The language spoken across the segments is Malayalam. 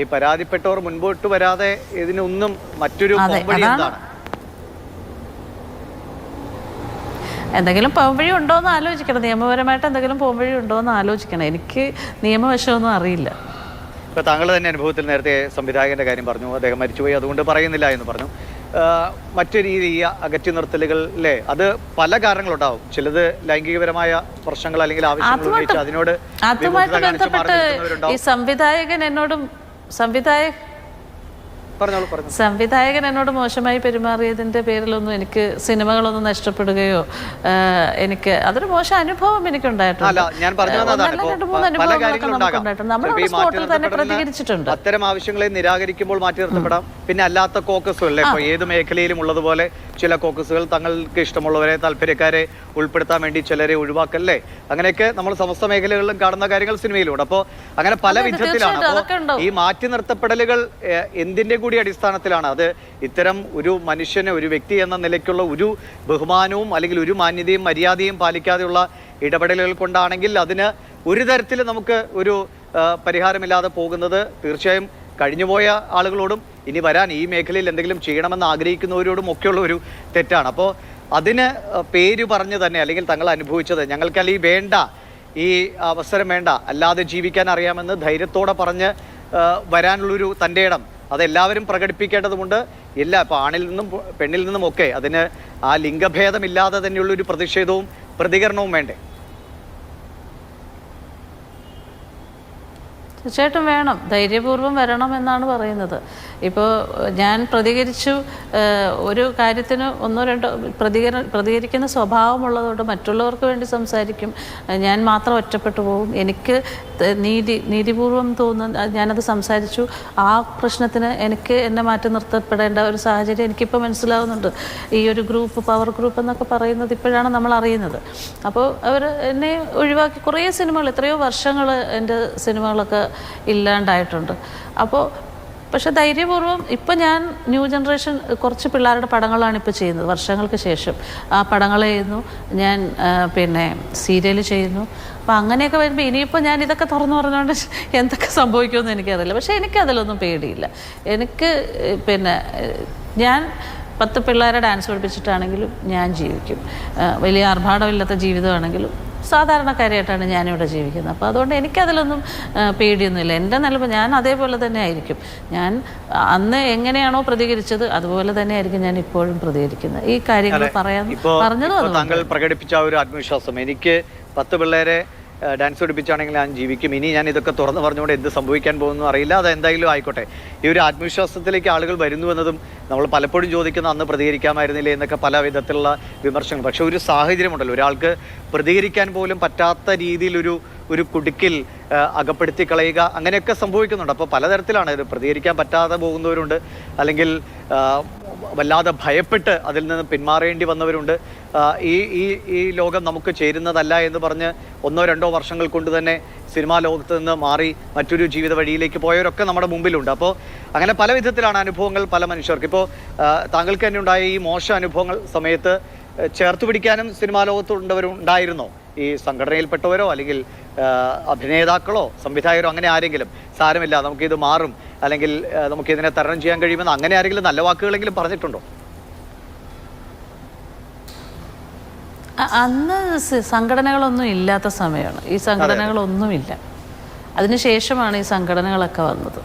ഈ പരാതിപ്പെട്ടവർ മുൻപോട്ട് വരാതെ ഇതിനൊന്നും മറ്റൊരു അതാണ് എന്താണ്? എന്തെങ്കിലും പോംവഴി ഉണ്ടോ എന്ന് ആലോചിക്കണം. നിയമപരമായിട്ട് എന്തെങ്കിലും പോംവഴി ഉണ്ടോ എന്ന് ആലോചിക്കണം. എനിക്ക് നിയമവശമൊന്നും അറിയില്ല. ഇപ്പൊ താങ്കൾ തന്നെ അനുഭവത്തിൽ നേരത്തെ സംവിധായകന്റെ കാര്യം പറഞ്ഞു. അദ്ദേഹം മരിച്ചുപോയി അതുകൊണ്ട് പറയുന്നില്ല എന്ന് പറഞ്ഞു. മറ്റു രീതി ഈ അകറ്റി നിർത്തലുകൾ അല്ലേ അത് പല കാരണങ്ങളുണ്ടാവും. ചിലത് ലൈംഗികപരമായ പ്രശ്നങ്ങൾ അല്ലെങ്കിൽ ആവശ്യങ്ങൾ അതിനോട് അതുമായിട്ട് ബന്ധപ്പെട്ട് ഈ സംവിധായകൻ എന്നോടും സംവിധായക സംവിധായകൻ എന്നോട് മോശമായി പെരുമാറിയതിന്റെ പേരിലൊന്നും എനിക്ക് സിനിമകളൊന്നും നഷ്ടപ്പെടുകയോ എനിക്ക് അതൊരു മോശം അനുഭവം എനിക്കുണ്ടായിട്ടുണ്ട്. നമ്മൾ സ്പോട്ടിൽ തന്നെ പ്രതികരിച്ചിട്ടുണ്ട്. അത്തരം ആവശ്യങ്ങളെ നിരാകരിക്കുമ്പോൾ മാറ്റി നിർത്തപ്പെടാം. പിന്നെ അല്ലാത്ത കോക്കസുകൾ അല്ലേ ഏത് മേഖലയിലും ഉള്ളതുപോലെ ചില കോക്കസുകൾ തങ്ങൾക്ക് ഇഷ്ടമുള്ളവരെ താല്പര്യക്കാരെ ഉൾപ്പെടുത്താൻ വേണ്ടി ചിലരെ ഒഴിവാക്കല്ലേ? അങ്ങനെയൊക്കെ നമ്മൾ സമസ്ത മേഖലകളിലും കാണുന്ന കാര്യങ്ങൾ സിനിമയിലൂടെ. അപ്പോൾ അങ്ങനെ പല വിധത്തിലാണ്. അപ്പോൾ ഈ മാറ്റി നിർത്തപ്പെടലുകൾ എന്തിന്റെ എന്തിന്റെ കൂടി അടിസ്ഥാനത്തിലാണ്? അത് ഇത്തരം ഒരു മനുഷ്യന് ഒരു വ്യക്തി എന്ന നിലയ്ക്കുള്ള ഒരു ബഹുമാനവും അല്ലെങ്കിൽ ഒരു മാന്യതയും മര്യാദയും പാലിക്കാതെയുള്ള ഇടപെടലുകൾ കൊണ്ടാണെങ്കിൽ അതിന് ഒരു തരത്തിൽ നമുക്ക് ഒരു പരിഹാരമില്ലാതെ പോകുന്നത് തീർച്ചയായും കഴിഞ്ഞുപോയ ആളുകളോടും ഇനി വരാൻ ഈ മേഖലയിൽ എന്തെങ്കിലും ചെയ്യണമെന്ന് ആഗ്രഹിക്കുന്നവരോടും ഒക്കെയുള്ള ഒരു തെറ്റാണ്. അപ്പോൾ അതിന് പേര് പറഞ്ഞ് തന്നെ അല്ലെങ്കിൽ തങ്ങൾ അനുഭവിച്ചത് ഞങ്ങൾക്ക് അല്ലെങ്കിൽ വേണ്ട ഈ അവസരം വേണ്ട അല്ലാതെ ജീവിക്കാൻ അറിയാമെന്ന് ധൈര്യത്തോടെ പറഞ്ഞ് വരാനുള്ളൊരു തന്റെ ഇടം. അതെല്ലാവരും പ്രകടിപ്പിക്കേണ്ടതുണ്ട് എല്ലാ ഇപ്പോൾ ആണിൽ നിന്നും പെണ്ണിൽ നിന്നും ഒക്കെ അതിന് ആ ലിംഗഭേദമില്ലാതെ തന്നെയുള്ളൊരു പ്രതിഷേധവും പ്രതികരണവും വേണ്ടേ? തീർച്ചയായിട്ടും വേണം. ധൈര്യപൂർവം വരണം എന്നാണ് പറയുന്നത്. ഇപ്പോൾ ഞാൻ പ്രതികരിച്ചു ഒരു കാര്യത്തിന് ഒന്നോ രണ്ടോ പ്രതികര പ്രതികരിക്കുന്ന സ്വഭാവമുള്ളതുകൊണ്ട് മറ്റുള്ളവർക്ക് വേണ്ടി സംസാരിക്കും. ഞാൻ മാത്രം ഒറ്റപ്പെട്ടു പോകും. എനിക്ക് നീതി നീതിപൂർവം തോന്നുന്ന ഞാനത് സംസാരിച്ചു. ആ പ്രശ്നത്തിന് എനിക്ക് എന്നെ മാറ്റി നിർത്തപ്പെടേണ്ട ഒരു സാഹചര്യം എനിക്കിപ്പോൾ മനസ്സിലാവുന്നുണ്ട്. ഈ ഒരു ഗ്രൂപ്പ് പവർ ഗ്രൂപ്പ് എന്നൊക്കെ പറയുന്നത് ഇപ്പോഴാണ് നമ്മൾ അറിയുന്നത്. അപ്പോൾ അവർ എന്നെ ഒഴിവാക്കി. കുറേ സിനിമകൾ എത്രയോ വർഷങ്ങൾ എന്റെ സിനിമകളൊക്കെ ഇല്ലാണ്ടായിട്ടുണ്ട്. അപ്പോൾ പക്ഷെ ധൈര്യപൂർവം ഇപ്പം ഞാൻ ന്യൂ ജനറേഷൻ കുറച്ച് പിള്ളേരുടെ പടങ്ങളാണ് ഇപ്പോൾ ചെയ്യുന്നത്. വർഷങ്ങൾക്ക് ശേഷം ആ പടങ്ങൾ ചെയ്യുന്നു. ഞാൻ പിന്നെ സീരിയൽ ചെയ്യുന്നു. അപ്പോൾ അങ്ങനെയൊക്കെ വരുമ്പോൾ ഇനിയിപ്പോൾ ഞാൻ ഇതൊക്കെ തുറന്നു പറഞ്ഞുകൊണ്ട് എന്തൊക്കെ സംഭവിക്കുമെന്ന് എനിക്കറിയില്ല. പക്ഷേ എനിക്ക് എനിക്കതിലൊന്നും പേടിയില്ല. എനിക്ക് പിന്നെ ഞാൻ പത്ത് പിള്ളേരെ ഡാൻസ് പഠിപ്പിച്ചിട്ടാണെങ്കിലും ഞാൻ ജീവിക്കും. വലിയ ആർഭാടമില്ലാത്ത ജീവിതമാണെങ്കിലും സാധാരണക്കാരായിട്ടാണ് ഞാനിവിടെ ജീവിക്കുന്നത്. അപ്പോൾ അതുകൊണ്ട് എനിക്കതിലൊന്നും പേടിയൊന്നുമില്ല. എന്റെ നിലവ് ഞാൻ അതേപോലെ തന്നെ ആയിരിക്കും. ഞാൻ അന്ന് എങ്ങനെയാണോ പ്രതികരിച്ചത് അതുപോലെ തന്നെ ആയിരിക്കും ഞാൻ ഇപ്പോഴും പ്രതികരിക്കുന്നത്. ഈ കാര്യങ്ങൾ പറയാൻ പറഞ്ഞത് താങ്കൾ പ്രകടിപ്പിച്ച ഒരു ആത്മവിശ്വാസം എനിക്ക് പത്ത് പിള്ളേരെ ഡാൻസ് പഠിപ്പിച്ചാണെങ്കിൽ ഞാൻ ജീവിക്കും. ഇനി ഞാൻ ഇതൊക്കെ തുറന്നു പറഞ്ഞുകൊണ്ട് എന്ത് സംഭവിക്കാൻ പോകുന്നു അറിയില്ല. അത് എന്തായാലും ആയിക്കോട്ടെ. ഈ ഒരു ആത്മവിശ്വാസത്തിലേക്ക് ആളുകൾ വരുന്നു എന്നതും നമ്മൾ പലപ്പോഴും ചോദിക്കുന്ന അന്ന് പ്രതികരിക്കാമായിരുന്നില്ലേ എന്നൊക്കെ പല വിധത്തിലുള്ള വിമർശനങ്ങൾ. പക്ഷേ ഒരു സാഹചര്യമുണ്ടല്ലോ. ഒരാൾക്ക് പ്രതികരിക്കാൻ പോലും പറ്റാത്ത രീതിയിലൊരു ഒരു കുടുക്കിൽ അകപ്പെടുത്തി കളയുക അങ്ങനെയൊക്കെ സംഭവിക്കുന്നുണ്ട്. അപ്പോൾ പലതരത്തിലാണ് ഇത് പ്രതികരിക്കാൻ പറ്റാതെ പോകുന്നവരുണ്ട്. അല്ലെങ്കിൽ വല്ലാതെ ഭയപ്പെട്ട് അതിൽ നിന്ന് പിന്മാറേണ്ടി വന്നവരുണ്ട്. ഈ ഈ ഈ ലോകം നമുക്ക് ചേരുന്നതല്ല എന്ന് പറഞ്ഞ് ഒന്നോ രണ്ടോ വർഷങ്ങൾ കൊണ്ട് തന്നെ സിനിമാ ലോകത്ത് നിന്ന് മാറി മറ്റൊരു ജീവിത വഴിയിലേക്ക് പോയവരൊക്കെ നമ്മുടെ മുമ്പിലുണ്ട്. അപ്പോൾ അങ്ങനെ പല വിധത്തിലാണ് അനുഭവങ്ങൾ പല മനുഷ്യർക്ക്. ഇപ്പോൾ താങ്കൾക്ക് തന്നെ ഉണ്ടായ ഈ മോശം അനുഭവങ്ങൾ സമയത്ത് ചേർത്ത് പിടിക്കാനും സിനിമാ ലോകത്തുള്ളവരും ഉണ്ടായിരുന്നോ? ഈ സംഘടനയിൽപ്പെട്ടവരോ അല്ലെങ്കിൽ അഭിനേതാക്കളോ സംവിധായകരോ അങ്ങനെ ആരെങ്കിലും? സാരമില്ല നമുക്കിത് മാറും. അല്ലെങ്കിൽ നമുക്ക് ഇതിനെ തരണം ചെയ്യാൻ കഴിയുമെന്ന് അങ്ങനെ ആരെങ്കിലും നല്ല വാക്കുകളെങ്കിലും പറഞ്ഞിട്ടുണ്ടോ? അന്ന് സംഘടനകളൊന്നും ഇല്ലാത്ത സമയമാണ്. ഈ സംഘടനകളൊന്നുമില്ല. അതിനുശേഷമാണ് ഈ സംഘടനകളൊക്കെ വന്നത്.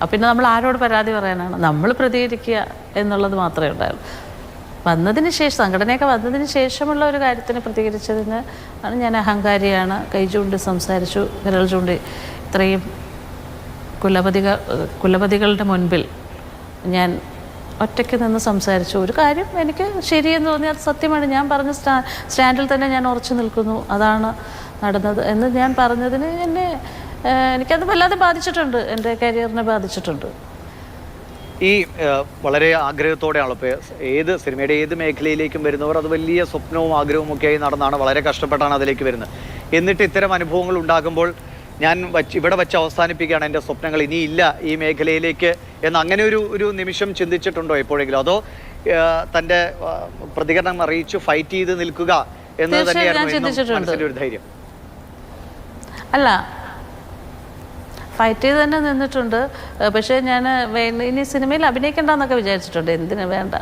അപ്പം പിന്നെ നമ്മൾ ആരോട് പരാതി പറയാനാണ്? നമ്മൾ പ്രതികരിക്കുക എന്നുള്ളത് മാത്രമേ ഉണ്ടായുള്ളൂ. വന്നതിന് ശേഷം സംഘടനയൊക്കെ വന്നതിന് ശേഷമുള്ള ഒരു കാര്യത്തിന് പ്രതികരിച്ചതിന് ആണ് ഞാൻ അഹങ്കാരിയാണ്. കൈ ചൂണ്ടി സംസാരിച്ചു വിരൽ ചൂണ്ടി ഇത്രയും കുലപതികൾ കുലപതികളുടെ മുൻപിൽ ഞാൻ ഒറ്റയ്ക്ക് നിന്ന് സംസാരിച്ചു. ഒരു കാര്യം എനിക്ക് ശരിയെന്ന് തോന്നി അത് സത്യമാണ്. ഞാൻ പറഞ്ഞ സ്റ്റാ സ്റ്റാൻഡിൽ തന്നെ ഞാൻ ഉറച്ചു നിൽക്കുന്നു. അതാണ് നടന്നത് എന്ന് ഞാൻ പറഞ്ഞതിന് എന്നെ എനിക്കത് വല്ലാതെ ബാധിച്ചിട്ടുണ്ട്. എന്റെ കരിയറിനെ ബാധിച്ചിട്ടുണ്ട്. ഈ വളരെ ആഗ്രഹത്തോടെയാണല്ലോ ഇപ്പോൾ ഏത് സിനിമയുടെ ഏത് മേഖലയിലേക്കും വരുന്നവർ അത് വലിയ സ്വപ്നവും ആഗ്രഹവും ഒക്കെയായി നടന്നാണ് വളരെ കഷ്ടപ്പെട്ടാണ് അതിലേക്ക് വരുന്നത്. എന്നിട്ട് ഇത്തരം അനുഭവങ്ങൾ ഉണ്ടാകുമ്പോൾ ഞാൻ വച്ച് ഇവിടെ വെച്ച് അവസാനിപ്പിക്കുകയാണ് എന്റെ സ്വപ്നങ്ങൾ. ഇനിയില്ല ഈ മേഖലയിലേക്ക് എന്ന് അങ്ങനെ ഒരു ഒരു നിമിഷം ചിന്തിച്ചിട്ടുണ്ടോ എപ്പോഴെങ്കിലും? അതോ തന്റെ പ്രതികരണം അറിയിച്ചു ഫൈറ്റ് ചെയ്ത് നിൽക്കുക എന്ന് തന്നെയായിരുന്നു ഒരു ധൈര്യം. അല്ല ഫൈറ്റ് ചെയ്ത് തന്നെ നിന്നിട്ടുണ്ട്. പക്ഷേ ഞാൻ ഇനി സിനിമയിൽ അഭിനയിക്കണ്ടെന്നൊക്കെ വിചാരിച്ചിട്ടുണ്ട്. എന്തിനു വേണ്ട?